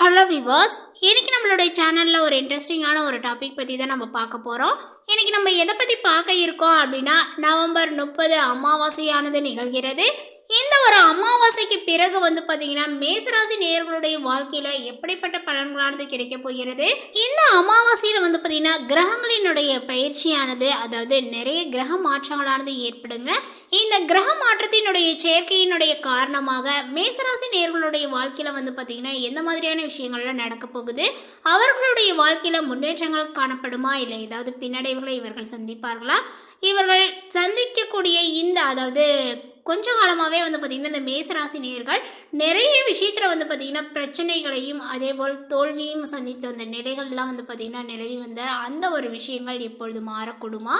Hello viewers இன்றைக்கி நம்மளுடைய சேனலில் ஒரு இன்ட்ரெஸ்டிங்கான ஒரு டாபிக் பற்றி தான் நம்ம பார்க்க போகிறோம் இன்னைக்கு நம்ம எதை பற்றி பார்க்க இருக்கோம் அப்படின்னா நவம்பர் முப்பது அமாவாசையானது நிகழ்கிறது. இந்த ஒரு அமாவாசைக்கு பிறகு வந்து பார்த்தீங்கன்னா மேசராசி நேர்களுடைய வாழ்க்கையில் எப்படிப்பட்ட பலன்களானது கிடைக்க போகிறது? இந்த அமாவாசையில் வந்து பார்த்தீங்கன்னா கிரகங்களினுடைய பயிற்சியானது அதாவது நிறைய கிரக மாற்றங்களானது ஏற்படுங்க. இந்த கிரக மாற்றத்தினுடைய சேர்க்கையினுடைய காரணமாக மேசராசி நேர்களுடைய வாழ்க்கையில் வந்து பார்த்திங்கன்னா எந்த மாதிரியான விஷயங்கள்லாம் நடக்க போகுது? அவர்களுடைய வாழ்க்கையில் முன்னேற்றங்கள் காணப்படுமா? இல்லை ஏதாவது பின்னடைவுகளை இவர்கள் சந்திப்பார்களா? இவர்கள் சந்திக்கக்கூடிய இந்த அதாவது கொஞ்ச காலமாகவே வந்து பார்த்திங்கன்னா இந்த மேசராசி நேர்கள் நிறைய விஷயத்தில் வந்து பார்த்திங்கன்னா பிரச்சனைகளையும் அதே போல் தோல்வியும் சந்தித்து வந்த நிலைகள்லாம் வந்து பார்த்திங்கன்னா நிலவி வந்த அந்த ஒரு விஷயங்கள் இப்பொழுது மாறக்கூடுமா?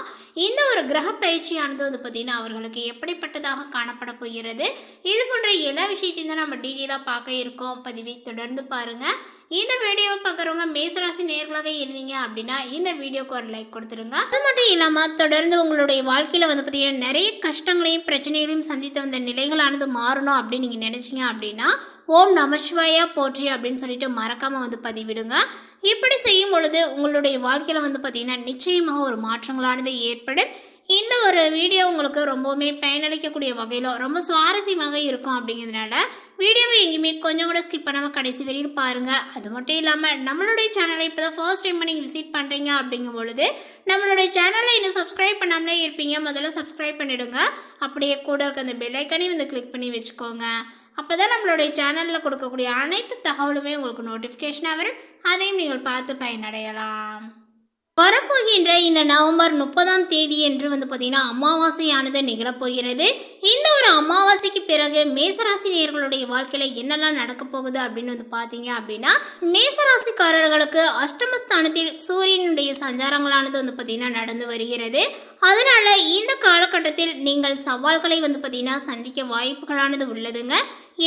இந்த ஒரு கிரக பயிற்சியானது வந்து பார்த்திங்கன்னா அவர்களுக்கு எப்படிப்பட்டதாக காணப்பட போகிறது? இது போன்ற எல்லா விஷயத்தையும் தான் நம்ம டீட்டெயிலாக பார்க்க இருக்கோம். பதிவை தொடர்ந்து பாருங்கள் இந்த வீடியோவை பார்க்குறவங்க மேசராசி நேர்களாக இருந்தீங்க அப்படின்னா இந்த வீடியோக்கு ஒரு லைக் கொடுத்துருங்க அது மட்டும் இல்லாமல் தொடர்ந்து உங்களுடைய வாழ்க்கையில் வந்து பார்த்தீங்கன்னா நிறைய கஷ்டங்களையும் பிரச்சனைகளையும் சந்தித்து வந்த நிலைகளானது மாறணும் அப்படின்னு நீங்கள் நினச்சிங்க அப்படின்னா ஓம் நமச்சிவாயா போற்றி அப்படின்னு சொல்லிட்டு மறக்காமல் வந்து பதிவிடுங்க. இப்படி செய்யும் பொழுது உங்களுடைய வாழ்க்கையில் வந்து பார்த்தீங்கன்னா நிச்சயமாக ஒரு மாற்றங்களானது ஏற்படும். இந்த ஒரு வீடியோ உங்களுக்கு ரொம்பவுமே பயனளிக்கக்கூடிய வகையில் ரொம்ப சுவாரஸ்யமாக இருக்கும் அப்படிங்கிறதுனால வீடியோவை எங்கேயுமே கொஞ்சம் கூட ஸ்கிப் பண்ணாமல் கடைசி வரையில் பாருங்கள் அது மட்டும் இல்லாமல் நம்மளுடைய சேனலை இப்போ தான் ஃபர்ஸ்ட் டைம் நீங்கள் விசிட் பண்ணுறீங்க அப்படிங்கும் பொழுது நம்மளுடைய சேனலை இன்னும் சப்ஸ்கிரைப் பண்ணாமலே இருப்பீங்க. முதல்ல சப்ஸ்கிரைப் பண்ணிவிடுங்க அப்படியே கூட இருக்க அந்த பெல்லைக்கனையும் வந்து கிளிக் பண்ணி வச்சுக்கோங்க. அப்போ தான் நம்மளுடைய சேனலில் கொடுக்கக்கூடிய அனைத்து தகவலுமே உங்களுக்கு நோட்டிஃபிகேஷனாக வரும். அதையும் நீங்கள் பார்த்து பயனடையலாம். வரப்போகின்ற இந்த நவம்பர் முப்பதாம் தேதி என்று வந்து பார்த்தீங்கன்னா அமாவாசையானது நிகழப்போகிறது இந்த ஒரு அமாவாசைக்கு பிறகு மேசராசி நேயர்களுடைய வாழ்க்கையில் என்னெல்லாம் நடக்க போகுது அப்படின்னு வந்து பார்த்தீங்க அப்படின்னா மேசராசிக்காரர்களுக்கு அஷ்டமஸ்தானத்தில் சூரியனுடைய சஞ்சாரங்களானது வந்து பார்த்தீங்கன்னா நடந்து வருகிறது. அதனால இந்த காலகட்டத்தில் நீங்கள் சவால்களை வந்து பார்த்தீங்கன்னா சந்திக்க வாய்ப்புகளானது உள்ளதுங்க.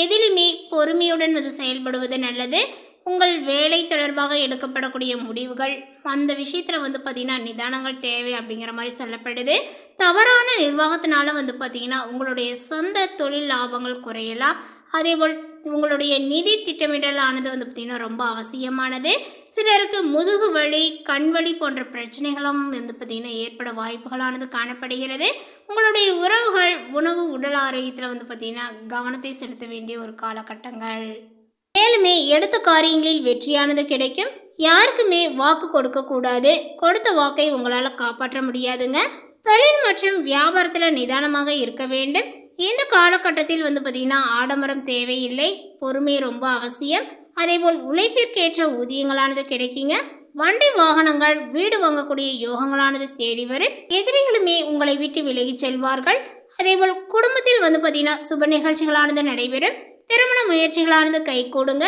எதிலுமே பொறுமையுடன் வந்து செயல்படுவது நல்லது. உங்கள் வேலை தொடர்பாக எடுக்கப்படக்கூடிய முடிவுகள் அந்த விஷயத்தில் வந்து பார்த்திங்கன்னா நிதானங்கள் தேவை அப்படிங்கிற மாதிரி சொல்லப்படுது. தவறான நிர்வாகத்தினால வந்து பார்த்திங்கன்னா உங்களுடைய சொந்த தொழில் லாபங்கள் குறையலாம். அதேபோல் உங்களுடைய நிதி திட்டமிடலானது வந்து பார்த்திங்கன்னா ரொம்ப அவசியமானது. சிலருக்கு முதுகு வலி கண் வலி போன்ற பிரச்சனைகளும் வந்து பார்த்திங்கன்னா ஏற்பட வாய்ப்புகளானது காணப்படுகிறது. உங்களுடைய உறவுகள் உணவு உடல் ஆரோக்கியத்தில் வந்து பார்த்திங்கன்னா கவனத்தை செலுத்த வேண்டிய ஒரு காலகட்டங்கள். மேலுமே எடுத்த காரியங்களில் வெற்றியானது கிடைக்கும். யாருக்குமே வாக்கு கொடுக்கக்கூடாது கொடுத்த வாக்கை உங்களால் காப்பாற்ற முடியாதுங்க. தொழில் மற்றும் வியாபாரத்தில் நிதானமாக இருக்க வேண்டும். இந்த காலகட்டத்தில் வந்து பார்த்திங்கன்னா ஆடம்பரம் தேவையில்லை. பொறுமை ரொம்ப அவசியம். அதேபோல் உழைப்பிற்கேற்ற ஊதியங்களானது கிடைக்குங்க. வண்டி வாகனங்கள் வீடு வாங்கக்கூடிய யோகங்களானது தேடி வரும். எதிரிகளுமே உங்களை விட்டு விலகிச் செல்வார்கள். அதேபோல் குடும்பத்தில் வந்து பார்த்திங்கன்னா சுப நிகழ்ச்சிகளானது நடைபெறும். திருமண முயற்சிகளானது கைகூடுங்க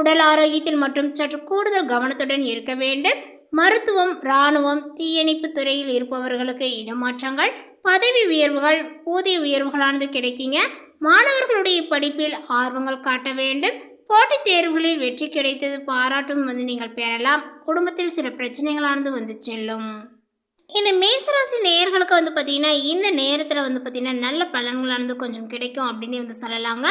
உடல் ஆரோக்கியத்தில் மற்றும் சற்று கூடுதல் கவனத்துடன் இருக்க வேண்டும். மருத்துவம் இராணுவம் தீயணைப்பு துறையில் இருப்பவர்களுக்கு இடமாற்றங்கள் பதவி உயர்வுகள் ஊதிய உயர்வுகளானது கிடைக்குங்க. மாணவர்களுடைய படிப்பில் ஆர்வங்கள் காட்ட வேண்டும். போட்டித் தேர்வுகளில் வெற்றி கிடைத்தது பாராட்டும் வந்து நீங்கள் பெறலாம். குடும்பத்தில் சில பிரச்சனைகளானது வந்து செல்லும். இந்த மேசராசி நேயர்களுக்கு வந்து பார்த்தீங்கன்னா இந்த நேரத்தில் வந்து பார்த்தீங்கன்னா நல்ல பலன்களானது கொஞ்சம் கிடைக்கும் அப்படின்னு வந்து சொல்லலாங்க.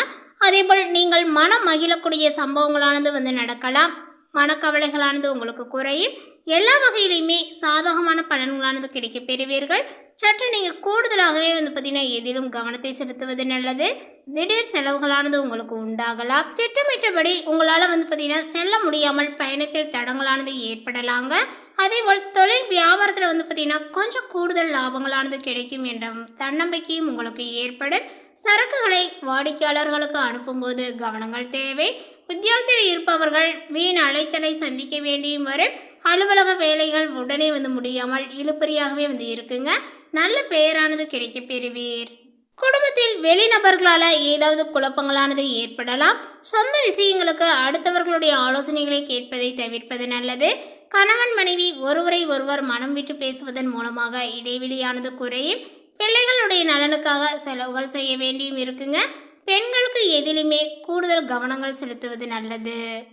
அதேபோல் நீங்கள் மனம் மகிழக்கூடிய சம்பவங்களானது வந்து நடக்கலாம். மனக்கவலைகளானது உங்களுக்கு குறையும். எல்லா வகையிலையுமே சாதகமான பலன்களானது கிடைக்க பெறுவீர்கள். சற்று நீங்கள் கூடுதலாகவே வந்து பார்த்தீங்கன்னா எதிலும் கவனத்தை செலுத்துவது நல்லது. திடீர் செலவுகளானது உங்களுக்கு உண்டாகலாம். திட்டமிட்டபடி உங்களால் வந்து பார்த்தீங்கன்னா செல்ல முடியாமல் பயணத்தில் தடங்களானது ஏற்படலாங்க. அதேபோல் தொழில் வியாபாரத்தில் வந்து பார்த்திங்கன்னா கொஞ்சம் கூடுதல் லாபங்களானது கிடைக்கும் என்ற தன்னம்பிக்கையும் உங்களுக்கு ஏற்படும். சரக்குகளை வாடிக்கையாளர்களுக்கு அனுப்பும்போது கவனங்கள் தேவை. உத்தியோகத்தில் இருப்பவர்கள் வீண் அலைச்சலை சந்திக்க வேண்டியும் வரும். அலுவலக வேலைகள் உடனே வந்து முடியாமல் இழுப்பறியாகவே வந்து இருக்குங்க. நல்ல பெயரானது கிடைக்க பெறுவீர். குடும்பத்தில் வெளிநபர்களால் ஏதாவது குழப்பங்களானது ஏற்படலாம். சொந்த விஷயங்களுக்கு அடுத்தவர்களுடைய ஆலோசனைகளை கேட்பதை தவிர்ப்பது நல்லது. கணவன் மனைவி ஒருவரை ஒருவர் மனம் விட்டு பேசுவதன் மூலமாக இடைவெளியானது குறையும். பிள்ளைகளுடைய நலனுக்காக செலவுகள் செய்ய வேண்டியும் இருக்குங்க. பெண்களுக்கு எதிலுமே கூடுதல் கவனங்கள் செலுத்துவது நல்லது.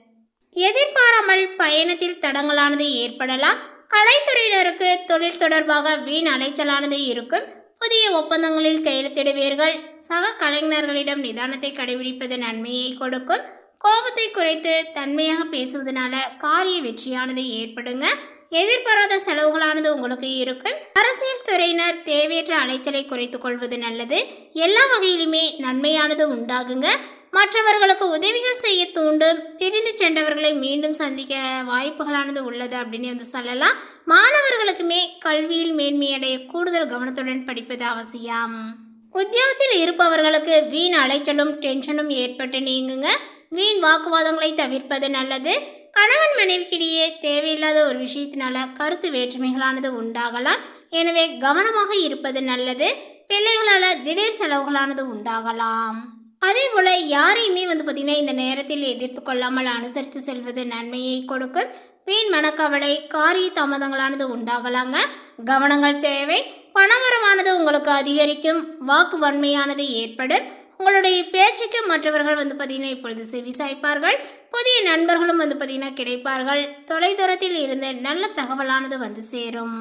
எதிர்பாராமல் பயணத்தில் தடங்களானது ஏற்படலாம். கலைத்துறையினருக்கு தொழில் தொடர்பாக வீண் அலைச்சலானது இருக்கும். புதிய ஒப்பந்தங்களில் கையெழுத்திடுவீர்கள். சக கலைஞர்களிடம் நிதானத்தை கடைபிடிப்பது நன்மையை கொடுக்கும். கோபத்தை குறைத்து தன்மையாக பேசுவதனால காரிய வெற்றியானது ஏற்படுங்க. எதிர்பாராத செலவுகளானது உங்களுக்கு இருக்கும். அரசியல் துறையினர் தேவையற்ற அலைச்சலை குறைத்து கொள்வது நல்லது. எல்லா வகையிலுமே நன்மையானது உண்டாகுங்க. மற்றவர்களுக்கு உதவிகள் செய்ய தூண்டும் பிரிந்து சென்றவர்களை மீண்டும் சந்திக்க வாய்ப்புகளானது உள்ளது அப்படின்னு வந்து சொல்லலாம். மாணவர்களுக்குமே கல்வியில் மேன்மையடைய கூடுதல் கவனத்துடன் படிப்பது அவசியம். உத்தியோகத்தில் இருப்பவர்களுக்கு வீண் அலைச்சலும் டென்ஷனும் ஏற்பட்டு நீங்குங்க. வீண் வாக்குவாதங்களை தவிர்ப்பது நல்லது. கணவன் மனைவிக்கிடையே தேவையில்லாத ஒரு விஷயத்தினால கருத்து வேற்றுமைகளானது உண்டாகலாம். எனவே கவனமாக இருப்பது நல்லது. பிள்ளைகளால் திடீர் செலவுகளானது உண்டாகலாம். அதே போல் யாரையுமே வந்து பார்த்திங்கன்னா இந்த நேரத்தில் எதிர்த்து கொள்ளாமல் அனுசரித்து செல்வது நன்மையை கொடுக்கும். வீண் மனக்கவலை காரிய தாமதங்களானது உண்டாகலாங்க. கவனங்கள் தேவை. பணவரமானது உங்களுக்கு அதிகரிக்கும். வாக்கு வன்மையானது ஏற்படும். உங்களுடைய பேச்சுக்கு மற்றவர்கள் வந்து பார்த்திங்கன்னா இப்பொழுது செவிசாய்ப்பார்கள். புதிய நண்பர்களும் வந்து பார்த்திங்கன்னா கிடைப்பார்கள். தொலைதூரத்தில் இருந்து நல்ல தகவலானது வந்து சேரும்.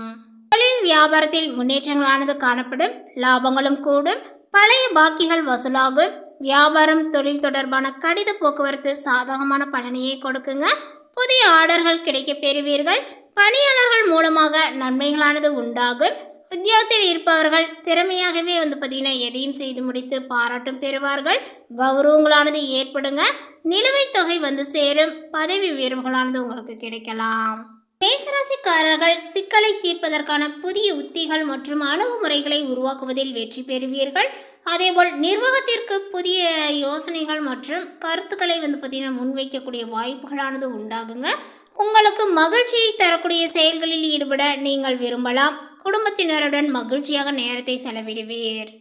தொழில் வியாபாரத்தில் முன்னேற்றங்களானது காணப்படும். லாபங்களும் கூடும். பழைய பாக்கிகள் வசூலாகும். வியாபாரம் தொழில் தொடர்பான கடித போக்குவரத்து சாதகமான பலனையை கொடுக்குங்க. புதிய ஆர்டர்கள் கிடைக்க பெறுவீர்கள். பணியாளர்கள் மூலமாக நன்மைகளானது உண்டாகும். உத்தியோகத்தில் இருப்பவர்கள் திறமையாகவே வந்து பார்த்தீங்கன்னா எதையும் செய்து முடித்து பாராட்டும் பெறுவார்கள். கௌரவங்களானது ஏற்படுங்க. நிலுவைத் தொகை வந்து சேரும். பதவி உயர்வுகளானது உங்களுக்கு கிடைக்கலாம். மேசராசிக்காரர்கள் சிக்கலை தீர்ப்பதற்கான புதிய உத்திகள் மற்றும் அணுகுமுறைகளை உருவாக்குவதில் வெற்றி பெறுவீர்கள். அதேபோல் நிர்வாகத்திற்கு புதிய யோசனைகள் மற்றும் கருத்துக்களை வந்து பார்த்தீங்கன்னா முன்வைக்கக்கூடிய வாய்ப்புகளானது உண்டாகுங்க. உங்களுக்கு மகிழ்ச்சியை தரக்கூடிய செயல்களில் ஈடுபட நீங்கள் விரும்பலாம். குடும்பத்தினருடன் மகிழ்ச்சியாக நேரத்தை செலவிடுவீர்.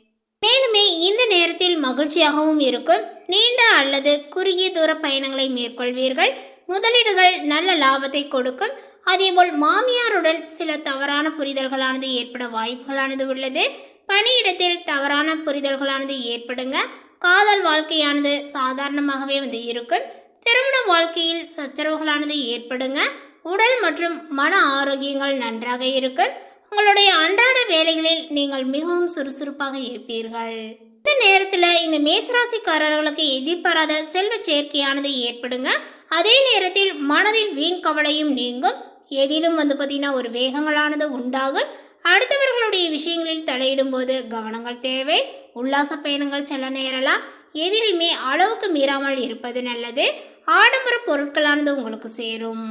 மேலுமே இந்த நேரத்தில் மகிழ்ச்சியாகவும் இருக்கும். நீண்ட அல்லது குறுகிய தூர பயணங்களை மேற்கொள்வீர்கள். முதலீடுகள் நல்ல லாபத்தை கொடுக்கும். அதேபோல் மாமியாருடன் சில தவறான புரிதல்களானது ஏற்பட வாய்ப்புகளானது உள்ளது. பணியிடத்தில் தவறான புரிதல்களானது ஏற்படுங்க. காதல் வாழ்க்கையானது சாதாரணமாகவே வந்து இருக்கும். திருமண வாழ்க்கையில் சச்சரவுகளானது ஏற்படுங்க. உடல் மற்றும் மன ஆரோக்கியங்கள் நன்றாக இருக்கும். உங்களுடைய அன்றாட வேலைகளில் நீங்கள் மிகவும் சுறுசுறுப்பாக இருப்பீர்கள். இந்த நேரத்தில் இந்த மேசராசிக்காரர்களுக்கு எதிர்பாராத செல்வ சேர்க்கையானது ஏற்படுங்க. அதே நேரத்தில் மனதில் வீண் கவலையும் நீங்கும். எதிலும் வந்து பார்த்தீங்கன்னா ஒரு வேகங்களானது உண்டாகும். அடுத்தவர்களுடைய விஷயங்களில் தலையிடும் போது கவனங்கள் தேவை. உல்லாச பயணங்கள் செல்ல நேரலாம். எதிலுமே அளவுக்கு மீறாமல் இருப்பது நல்லது. ஆடம்பர பொருட்களானது உங்களுக்கு சேரும்.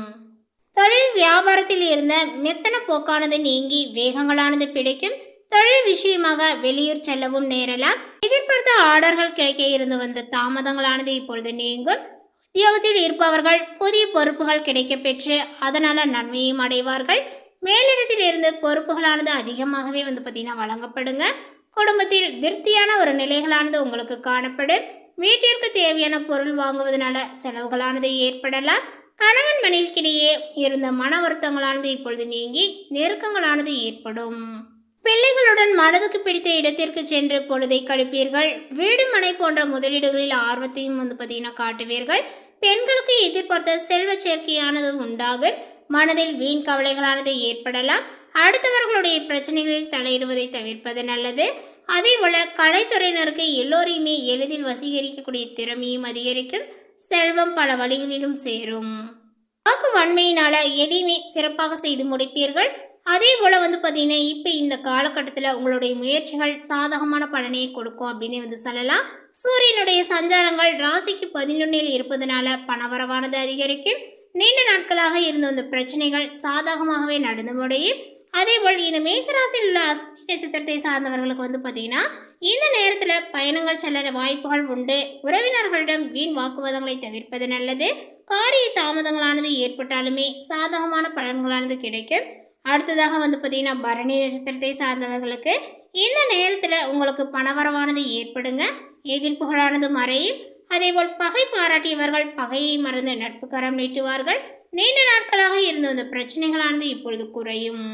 தொழில் வியாபாரத்தில் இருந்த மெத்தன போக்கானது நீங்கி வேகங்களானது பிடிக்கும் தொழில் விஷயமாக வெளியூர் செல்லவும் நேரலாம். எதிர்பார்த்த ஆர்டர்கள் கிடைக்க இருந்து வந்த தாமதங்களானது இப்பொழுது நீங்கும். உத்தியோகத்தில் இருப்பவர்கள் புதிய பொறுப்புகள் கிடைக்க பெற்று அதனால் நன்மையும் அடைவார்கள். மேலிடத்தில் இருந்து பொறுப்புகளானது அதிகமாகவே வந்து பார்த்தீங்கன்னா வழங்கப்படுங்க. குடும்பத்தில் திருப்தியான ஒரு நிலைகளானது உங்களுக்கு காணப்படும். வீட்டிற்கு தேவையான பொருள் வாங்குவதனால செலவுகளானது ஏற்படலாம். கணவன் மனைவிக்கிடையே இருந்த மன வருத்தங்களானது இப்பொழுது நீங்கி நெருக்கங்களானது ஏற்படும். பிள்ளைகளுடன் மனதுக்கு பிடித்த இடத்திற்கு சென்று பொழுதை கழிப்பீர்கள். வீடு மனை போன்ற முதலீடுகளில் ஆர்வத்தையும் வந்து பார்த்தீங்கன்னா காட்டுவீர்கள். பெண்களுக்கு எதிர்பார்த்த செல்வ சேர்க்கையானது உண்டாகும். மனதில் வீண் கவலைகளானது ஏற்படலாம். அடுத்தவர்களுடைய பிரச்சனைகளில் தலையிடுவதை தவிர்ப்பது நல்லது. அதே போல கலைத்துறையினருக்கு எல்லோரையுமே எளிதில் வசீகரிக்கக்கூடிய திறமையும் அதிகரிக்கும். செல்வம் பல வழிகளிலும் சேரும். வாக்கு வன்மையினால எதையுமே சிறப்பாக செய்து முடிப்பீர்கள்? அதே போல் வந்து பார்த்தீங்கன்னா இப்போ இந்த காலகட்டத்தில் உங்களுடைய முயற்சிகள் சாதகமான பலனையை கொடுக்கும் அப்படின்னு வந்து சொல்லலாம். சூரியனுடைய சஞ்சாரங்கள் ராசிக்கு பதினொன்னில் இருப்பதனால பணவரவானது அதிகரிக்கும். நீண்ட நாட்களாக இருந்த அந்த பிரச்சனைகள் சாதகமாகவே நடந்து முடியும். அதேபோல் இந்த மேசராசியில் உள்ள நட்சத்திரத்தை சார்ந்தவர்களுக்கு வந்து பார்த்தீங்கன்னா இந்த நேரத்தில் பயணங்கள் செல்ல வாய்ப்புகள் உண்டு. உறவினர்களிடம் வீண் வாக்குவாதங்களை தவிர்ப்பது நல்லது. காரிய தாமதங்களானது ஏற்பட்டாலுமே சாதகமான பலன்களானது கிடைக்கும். அடுத்ததாக வந்து பார்த்தீங்கன்னா பரணி நட்சத்திரத்தை சார்ந்தவர்களுக்கு இந்த நேரத்தில் உங்களுக்கு பணவரவானது ஏற்படுங்க. எதிர்ப்புகளானது மறையும். அதேபோல் பகை பாராட்டியவர்கள் பகையை மறந்து நட்பு கரம் நீட்டுவார்கள். நீண்ட நாட்களாக இருந்த அந்த பிரச்சனைகளானது இப்பொழுது குறையும்.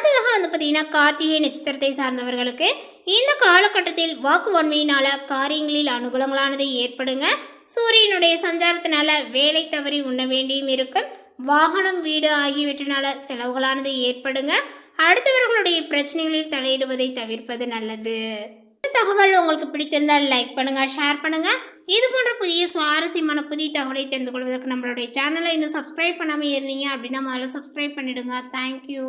அடுத்ததாக வந்து பார்த்தீங்கன்னா கார்த்திகை நட்சத்திரத்தை சார்ந்தவர்களுக்கு இந்த காலகட்டத்தில் வாக்கு வன்மையினால காரியங்களில் அனுகூலங்களானது ஏற்படுங்க. சூரியனுடைய சஞ்சாரத்தினால வேலை தவறி உண்ண வேண்டியும் இருக்கும். வாகனம் வீடு ஆகியவற்றினால செலவுகளானது ஏற்படுங்க. அடுத்தவர்களுடைய பிரச்சனைகளில் தலையிடுவதை தவிர்ப்பது நல்லது. இந்த தகவல் உங்களுக்கு பிடித்திருந்தால் லைக் பண்ணுங்க ஷேர் பண்ணுங்க. இது போன்ற புதிய சுவாரஸ்யமான புதிய தகவலை தெரிந்து கொள்வதற்கு நம்மளுடைய சேனலை இன்னும் சப்ஸ்கிரைப் பண்ணாமல் இருந்தீங்க அப்படின்னா முதல்ல சப்ஸ்கிரைப் பண்ணிடுங்க. தேங்க்யூ